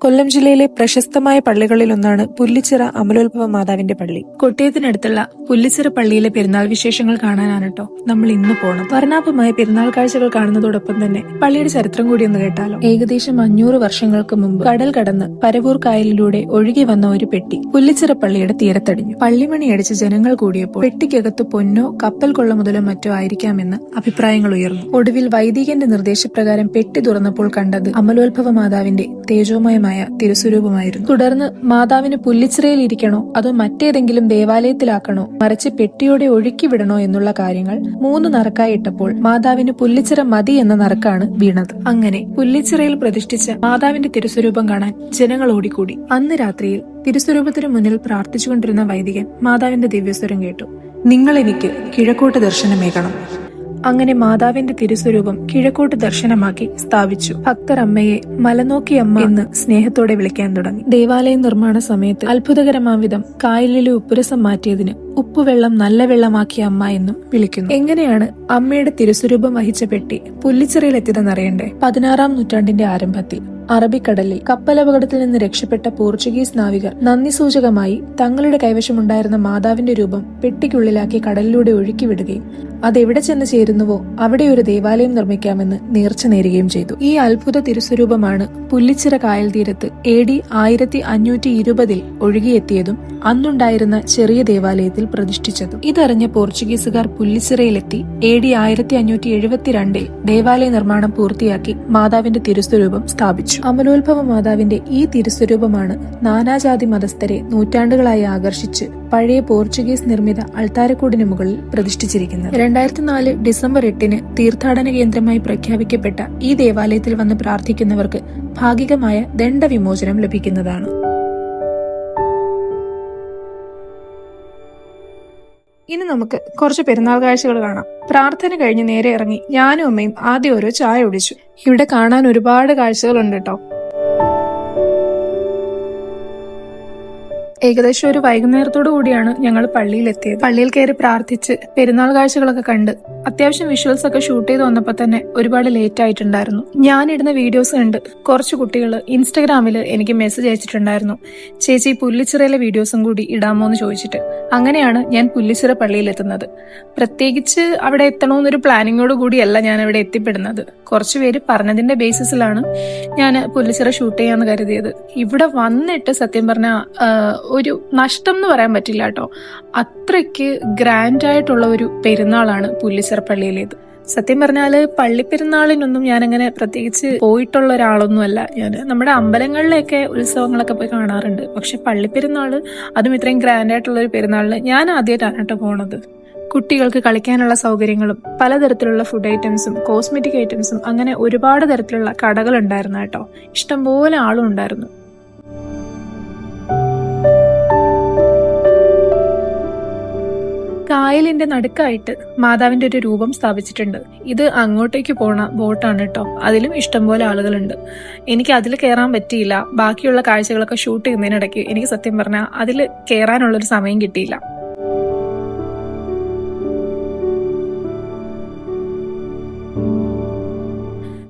കൊല്ലം ജില്ലയിലെ പ്രശസ്തമായ പള്ളികളിലൊന്നാണ് പുല്ലിച്ചിറ അമലോത്ഭവ മാതാവിന്റെ പള്ളി. കൊട്ടിയത്തിനടുത്തുള്ള പുല്ലിച്ചിറ പള്ളിയിലെ പെരുന്നാൾ വിശേഷങ്ങൾ കാണാനാണ് കേട്ടോ നമ്മൾ ഇന്ന് പോണം വർണാഭമായ പെരുന്നാൾ കാഴ്ചകൾ കാണുന്നതോടൊപ്പം തന്നെ പള്ളിയുടെ ചരിത്രം കൂടി ഒന്ന് കേട്ടാലോ? ഏകദേശം അഞ്ഞൂറ് വർഷങ്ങൾക്ക് മുമ്പ് കടൽ കടന്ന് പരവൂർ കായലിലൂടെ ഒഴുകി വന്ന ഒരു പെട്ടി പുല്ലിച്ചിറ പള്ളിയുടെ തീരത്തടിഞ്ഞു. പള്ളിമണി അടിച്ച് ജനങ്ങൾ കൂടിയപ്പോൾ പെട്ടിക്കകത്ത് പൊന്നോ കപ്പൽ കൊള്ള മുതലോ മറ്റോ ആയിരിക്കാമെന്ന് അഭിപ്രായങ്ങൾ ഉയർന്നു. ഒടുവിൽ വൈദികന്റെ നിർദ്ദേശപ്രകാരം പെട്ടി തുറന്നപ്പോൾ കണ്ടത് അമലോത്ഭവ മാതാവിന്റെ തേജോമയമായ തിരുസ്വരൂപമായിരുന്നു. തുടർന്ന് മാതാവിന് പുല്ലിച്ചിറയിൽ ഇരിക്കണോ അതോ മറ്റേതെങ്കിലും ദേവാലയത്തിലാക്കണോ? മറിച്ച് പെട്ടിയോടെ ഒഴുക്കി വിടണോ എന്നുള്ള കാര്യങ്ങൾ മൂന്ന് നറുക്കായി ഇട്ടപ്പോൾ മാതാവിന് പുല്ലിച്ചിറ മതി എന്ന നറുക്കാണ് വീണത്. അങ്ങനെ പുല്ലിച്ചിറയിൽ പ്രതിഷ്ഠിച്ച മാതാവിന്റെ തിരുസ്വരൂപം കാണാൻ ജനങ്ങൾ ഓടിക്കൂടി. അന്ന് രാത്രിയിൽ തിരുസ്വരൂപത്തിന് മുന്നിൽ പ്രാർത്ഥിച്ചുകൊണ്ടിരുന്ന വൈദികൻ മാതാവിന്റെ ദിവ്യസ്വരം കേട്ടു. നിങ്ങൾ എനിക്ക് കിഴക്കോട്ട് ദർശനമേകണം. അങ്ങനെ മാതാവിന്റെ തിരുസ്വരൂപം കിഴക്കോട്ട് ദർശനമാക്കി സ്ഥാപിച്ചു. ഭക്തർ അമ്മയെ മലനോക്കി അമ്മ എന്ന് സ്നേഹത്തോടെ വിളിക്കാൻ തുടങ്ങി. ദേവാലയ നിർമ്മാണ സമയത്ത് അത്ഭുതകരമാവിധം കായലിലെ ഉപ്പുരസം മാറ്റിയതിന് ഉപ്പുവെള്ളം നല്ല വെള്ളമാക്കിയ അമ്മ എന്നും വിളിക്കുന്നു. എങ്ങനെയാണ് അമ്മയുടെ തിരുസ്വരൂപം വഹിച്ച പെട്ടി പുല്ലിച്ചെറിയിലെത്തിയതെന്നറിയണ്ടേ? പതിനാറാം നൂറ്റാണ്ടിന്റെ ആരംഭത്തിൽ അറബിക്കടലിൽ കപ്പലപകടത്തിൽ നിന്ന് രക്ഷപ്പെട്ട പോർച്ചുഗീസ് നാവികർ നന്ദി സൂചകമായി തങ്ങളുടെ കൈവശമുണ്ടായിരുന്ന മാതാവിന്റെ രൂപം പെട്ടിക്കുള്ളിലാക്കി കടലിലൂടെ ഒഴുക്കിവിടുകയും അതെവിടെ ചെന്ന് ചേരുന്നുവോ അവിടെ ഒരു ദേവാലയം നിർമ്മിക്കാമെന്ന് നേർച്ച നേരുകയും ചെയ്തു. ഈ അത്ഭുത തിരുസ്വരൂപമാണ് പുല്ലിച്ചിറ കായൽ തീരത്ത് എ ഡി ആയിരത്തി അഞ്ഞൂറ്റി ഇരുപതിൽ ഒഴുകിയെത്തിയതും അന്നുണ്ടായിരുന്ന ചെറിയ ദേവാലയത്തിൽ പ്രതിഷ്ഠിച്ചതും. ഇതറിഞ്ഞ പോർച്ചുഗീസുകാർ പുല്ലിച്ചിറയിലെത്തി എ ഡി ആയിരത്തി അഞ്ഞൂറ്റി എഴുപത്തിരണ്ടിൽ ദേവാലയ നിർമ്മാണം പൂർത്തിയാക്കി മാതാവിന്റെ തിരുസ്വരൂപം സ്ഥാപിച്ചു. അമലോത്ഭവ മാതാവിന്റെ ഈ തിരുസ്വരൂപമാണ് നാനാജാതി മതസ്ഥരെ നൂറ്റാണ്ടുകളായി ആകർഷിച്ച് പഴയ പോർച്ചുഗീസ് നിർമ്മിത അൾത്താരക്കൂടിന് മുകളിൽ പ്രതിഷ്ഠിച്ചിരിക്കുന്നത്. രണ്ടായിരത്തി നാല് ഡിസംബർ എട്ടിന് തീർത്ഥാടന കേന്ദ്രമായി പ്രഖ്യാപിക്കപ്പെട്ട ഈ ദേവാലയത്തിൽ വന്ന് പ്രാർത്ഥിക്കുന്നവർക്ക് ഭാഗികമായ ദണ്ഡവിമോചനം ലഭിക്കുന്നതാണ്. ഇനി നമുക്ക് കുറച്ച് പെരുന്നാൾ കാഴ്ചകൾ കാണാം. പ്രാർത്ഥന കഴിഞ്ഞ് നേരെ ഇറങ്ങി ഞാനും അമ്മയും ആദ്യം ഓരോ ചായ ഒടിച്ചു ഇവിടെ കാണാൻ ഒരുപാട് കാഴ്ചകളുണ്ട് കേട്ടോ ഏകദേശം ഒരു വൈകുന്നേരത്തോടു കൂടിയാണ് ഞങ്ങൾ പള്ളിയിലെത്തിയത്. പള്ളിയിൽ കയറി പ്രാർത്ഥിച്ച് പെരുന്നാൾ കാഴ്ചകളൊക്കെ കണ്ട് അത്യാവശ്യം വിഷ്വൽസ് ഒക്കെ ഷൂട്ട് ചെയ്ത് വന്നപ്പോൾ തന്നെ ഒരുപാട് ലേറ്റ് ആയിട്ടുണ്ടായിരുന്നു. ഇടുന്ന വീഡിയോസ് കണ്ട് കുറച്ച് കുട്ടികൾ ഇൻസ്റ്റഗ്രാമിൽ എനിക്ക് മെസ്സേജ് അയച്ചിട്ടുണ്ടായിരുന്നു. ചേച്ചി പുല്ലിച്ചിറയിലെ വീഡിയോസും കൂടി ഇടാമോ എന്ന് ചോദിച്ചിട്ട്. അങ്ങനെയാണ് ഞാൻ പുല്ലിച്ചിറ പള്ളിയിലെത്തുന്നത്. പ്രത്യേകിച്ച് അവിടെ എത്തണമെന്നൊരു പ്ലാനിങ്ങോട് കൂടിയല്ല ഞാൻ അവിടെ എത്തിപ്പെടുന്നത്. കുറച്ച് പേര് പറഞ്ഞതിന്റെ ബേസിസിലാണ് ഞാൻ പുല്ലിച്ചിറ ഷൂട്ട് ചെയ്യാന്ന് കരുതിയത്. ഇവിടെ വന്നിട്ട് സത്യം പറഞ്ഞ ഒരു നഷ്ടം എന്ന് പറയാൻ പറ്റില്ല കേട്ടോ. അത്രയ്ക്ക് ഗ്രാൻഡ് ആയിട്ടുള്ള ഒരു പെരുന്നാളാണ് പുല്ലിസർ പള്ളിയിലേത് സത്യം പറഞ്ഞാൽ പള്ളിപ്പെരുന്നാളിനൊന്നും അങ്ങനെ പ്രത്യേകിച്ച് പോയിട്ടുള്ള ഒരാളൊന്നുമല്ല. ഞാൻ നമ്മുടെ അമ്പലങ്ങളിലൊക്കെ ഉത്സവങ്ങളൊക്കെ പോയി കാണാറുണ്ട്. പക്ഷെ പള്ളിപ്പെരുന്നാൾ അതും ഇത്രയും ഗ്രാൻഡ് ആയിട്ടുള്ള ഒരു പെരുന്നാളിന് ഞാൻ ആദ്യമായിട്ടാണ് കേട്ടോ പോണത്. കുട്ടികൾക്ക് കളിക്കാനുള്ള സൗകര്യങ്ങളും പലതരത്തിലുള്ള ഫുഡ് ഐറ്റംസും കോസ്മെറ്റിക് ഐറ്റംസും അങ്ങനെ ഒരുപാട് തരത്തിലുള്ള കടകൾ ഉണ്ടായിരുന്നു കേട്ടോ. ഇഷ്ടംപോലെ ആളും ഉണ്ടായിരുന്നു. കായലിന്റെ നടുക്കായിട്ട് മാതാവിന്റെ ഒരു രൂപം സ്ഥാപിച്ചിട്ടുണ്ട്. ഇത് അങ്ങോട്ടേക്ക് പോണ ബോട്ടാണ് കേട്ടോ അതിലും ഇഷ്ടംപോലെ ആളുകളുണ്ട്. എനിക്ക് അതിൽ കയറാൻ പറ്റിയില്ല. ബാക്കിയുള്ള കാഴ്ചകളൊക്കെ ഷൂട്ട് ചെയ്യുന്നതിനിടയ്ക്ക് എനിക്ക് സത്യം പറഞ്ഞാൽ അതിൽ കയറാനുള്ളൊരു സമയം കിട്ടിയില്ല.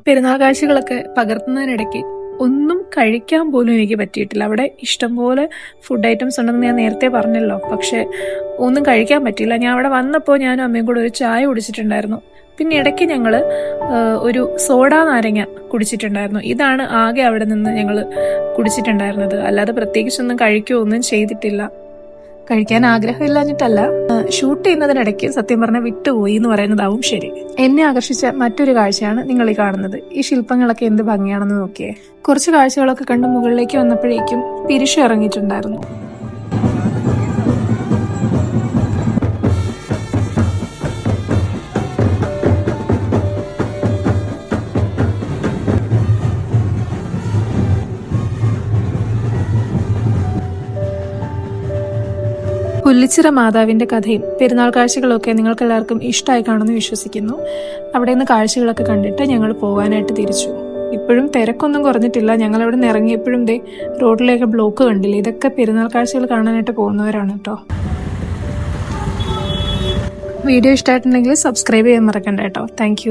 പെരുന്നാൾ കാഴ്ചകളൊക്കെ പകർത്തുന്നതിനിടയ്ക്ക് ഒന്നും കഴിക്കാൻ പോലും എനിക്ക് പറ്റിയിട്ടില്ല. അവിടെ ഇഷ്ടംപോലെ ഫുഡ് ഐറ്റംസ് ഉണ്ടെന്ന് ഞാൻ നേരത്തെ പറഞ്ഞല്ലോ. പക്ഷേ ഒന്നും കഴിക്കാൻ പറ്റിയില്ല. ഞാൻ അവിടെ വന്നപ്പോൾ ഞാനും അമ്മയും കൂടെ ഒരു ചായ കുടിച്ചിട്ടുണ്ടായിരുന്നു. പിന്നെ ഇടയ്ക്ക് ഞങ്ങൾ ഒരു സോഡ നാരങ്ങ കുടിച്ചിട്ടുണ്ടായിരുന്നു. ഇതാണ് ആകെ അവിടെ നിന്ന് ഞങ്ങൾ കുടിച്ചിട്ടുണ്ടായിരുന്നത്. അല്ലാതെ പ്രത്യേകിച്ചൊന്നും കഴിക്കുകയോ ഒന്നും ചെയ്തിട്ടില്ല. കഴിക്കാൻ ആഗ്രഹമില്ലാഞ്ഞിട്ടല്ല. ഷൂട്ട് ചെയ്യുന്നതിനിടയ്ക്ക് സത്യം പറഞ്ഞ വിട്ടുപോയി എന്ന് പറയുന്നതാവും ശരി. എന്നെ ആകർഷിച്ച മറ്റൊരു കാഴ്ചയാണ് നിങ്ങൾ ഈ കാണുന്നത്. ഈ ശില്പങ്ങളൊക്കെ എന്ത് ഭംഗിയാണെന്ന് നോക്കിയേ. കുറച്ച് കാഴ്ചകളൊക്കെ കണ്ട് മുകളിലേക്ക് വന്നപ്പോഴേക്കും പിരിശു ഇറങ്ങിയിട്ടുണ്ടായിരുന്നു. പുല്ലിച്ചിറ മാതാവിന്റെ കഥയും പെരുന്നാൾ കാഴ്ചകളൊക്കെ നിങ്ങൾക്ക് എല്ലാവർക്കും ഇഷ്ടമായി കാണുമെന്ന് വിശ്വസിക്കുന്നു. അവിടെ നിന്ന് കാഴ്ചകളൊക്കെ കണ്ടിട്ട് ഞങ്ങൾ പോകാനായിട്ട് തിരിച്ചു. ഇപ്പോഴും തിരക്കൊന്നും കുറഞ്ഞിട്ടില്ല. ഞങ്ങൾ അവിടെ നിന്ന് ഇറങ്ങിയപ്പോഴും ദേ റോഡിലേക്ക് ബ്ലോക്ക് കണ്ടില്ല? ഇതൊക്കെ പെരുന്നാൾ കാഴ്ചകൾ കാണാനായിട്ട് പോകുന്നവരാണ് കേട്ടോ. വീഡിയോ ഇഷ്ടമായിട്ടുണ്ടെങ്കിൽ സബ്സ്ക്രൈബ് ചെയ്യാൻ മറക്കണ്ട കേട്ടോ. താങ്ക്